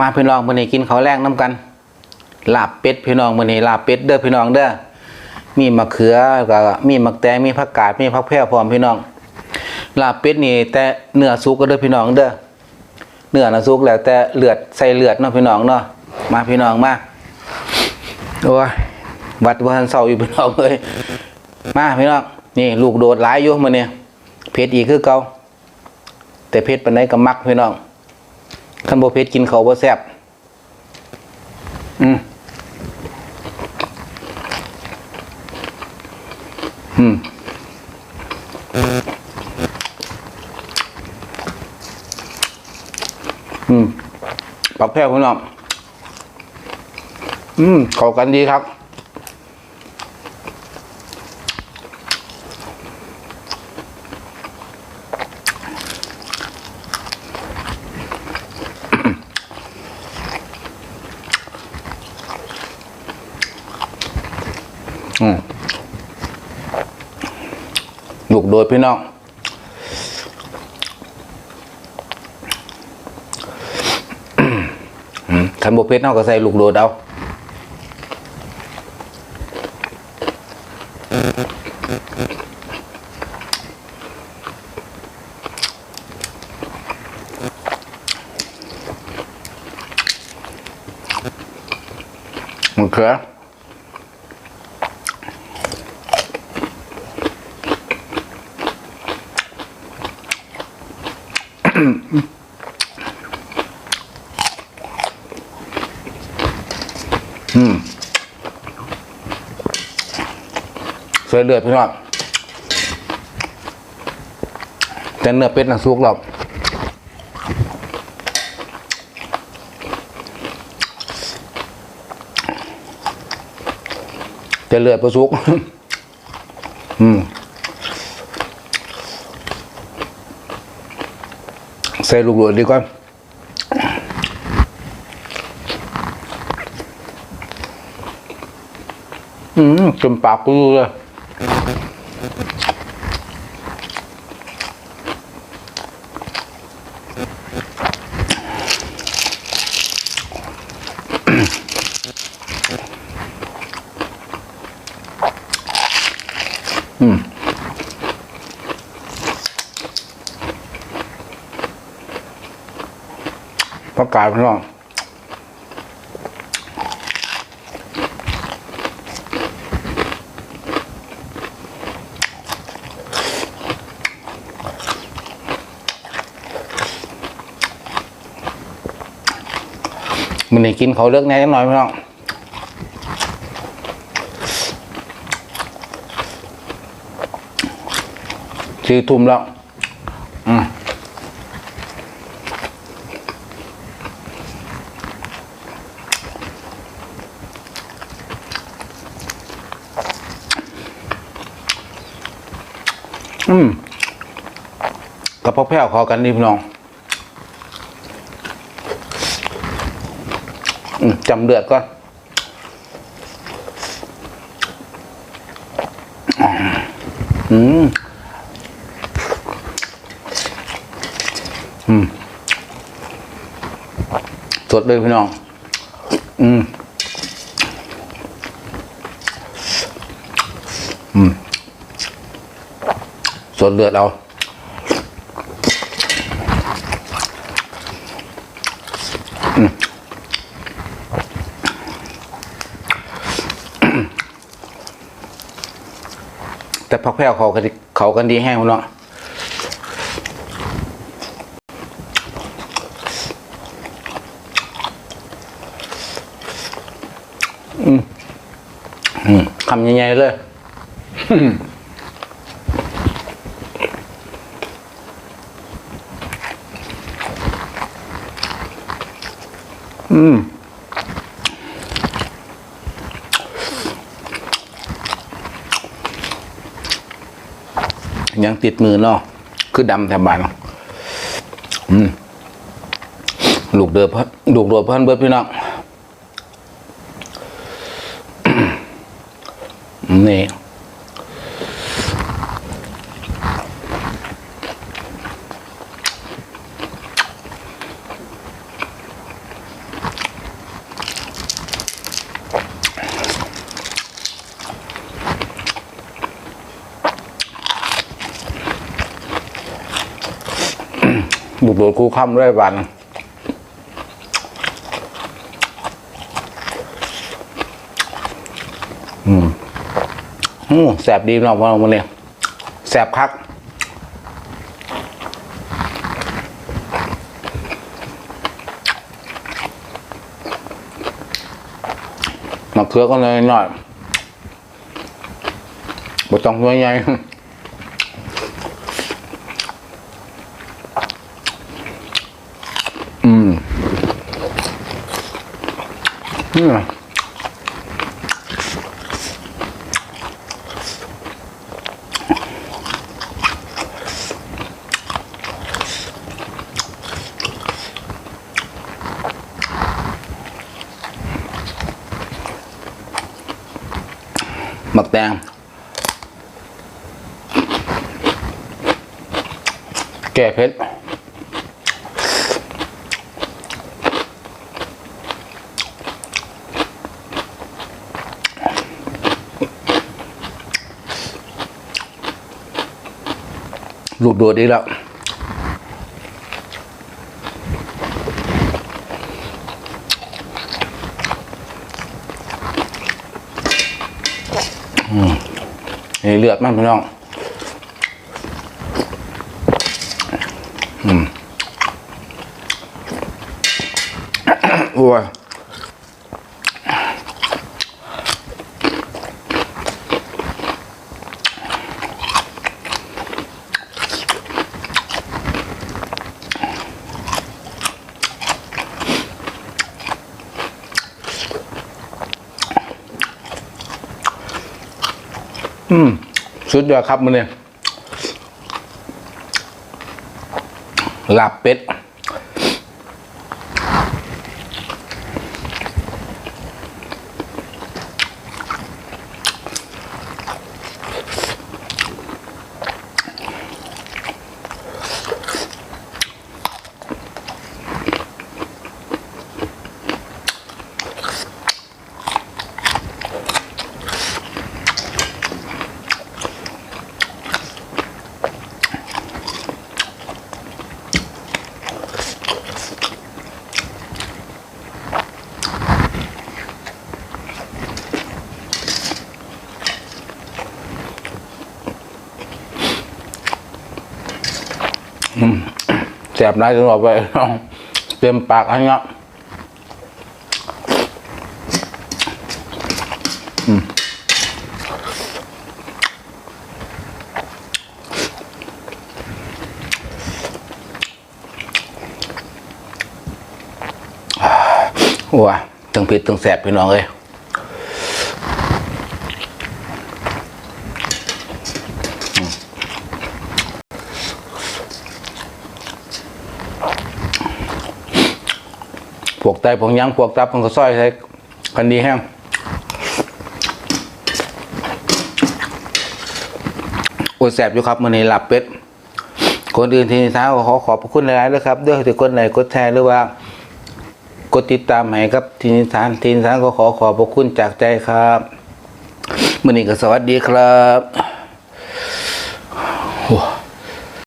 มาพี่น้องมื้อนี้กินข้าวแรงน้ำกัน ลาบเป็ดพี่น้องมื้อนี้ลาบเป็ดเด้อพี่น้องเด้อมีมะเขือกับมีมะแตงมีผักกาดมีผักแพร่พร้อมพี่น้อง ลาบเป็ดนี่แต่เนื้อสุกก็เด้อพี่น้องเด้อเนื้อนะสุกแล้วแต่เลือดใส่เลือดเนาะพี่น้องเนาะมาพี่น้องมาโอ้ยวัดวันเสาร์อยู่พี่น้องเลยมาพี่น้องนี่ลูกโดดหลายอยู่มาเนี่ยเพชรอีกคือเก่าแต่เพชรปันไหนก็มักพี่น้อง ขันโบเพชรกินเขาบ่แซ่บอืมอืมอืมปรับแพร่คุณน้องอืมเข้ากันดีครับ กโดยพี่น้องขันโบเพชรน้องก็ใส่ลูกโดดเอามันเคือ อืมสวยเลือดพี่น้องแต่เนื้อเป็ดน่ะสุกหรอกแต่เลือดประสุก อืม ใส่ลูกหลวดดีกว่าอืมจนปากกูเลย嗯。Mm. ผักกาดพี่น้องมันได้กินเขาเลือกแน่น่อยพี่น้องสี่ทุ่มแล้ว อืมกับพวกแพ้วเขากันนี่พี่น้องจำเดือดก่อนอืม อืม สดเลยพี่น้อง อืม ส่วนเลือดเอาแต่พักแพ้วเขาเขากันดีแห้งเนาะอืม อืมคำใหญ่ๆเลย อืมยังติดมือเนาะคือดำแถมบานเนาอืมลูกเดือพันลูกเดือพันเบิดพี่น้องนี่ บุกโดดคู่ค่ำด้วยวันอืมอืมแสบดีเนาะพอมาเนี่ยแสบคักมาเคือก็เลยหน่อยบ่ต้องตัวใหญ่ นี่ไงหมักแตง แก้เผ็ด ลูกโดดอีกแล้วอืมนี่เลือดมันพี่น้องอืมโอ้ย อืมสุดยอดครับมันเนี่ยลาบเป็ด แสบได้ตลอดไปเต็มปากอันเนี้ยอืมว้าทั้งผิดทั้งแสบพี่น้องเลย วกไตพวกยังพวกตับมันก็ซอยใส่คันดีแห้งโอ้แสบอยู่ครับมันนี้หลับเป็ดคนอื่นทีนี้ท้าขอขอบคุณหลายๆด้วยครับด้วยที่คนไหนกดแชร์หรือว่ากดติดตามให้ครับทีนิสานทีนิสานก็ขอขอบพระคุณจากใจครับมื่อนี้ก็สวัสดีครับโอ้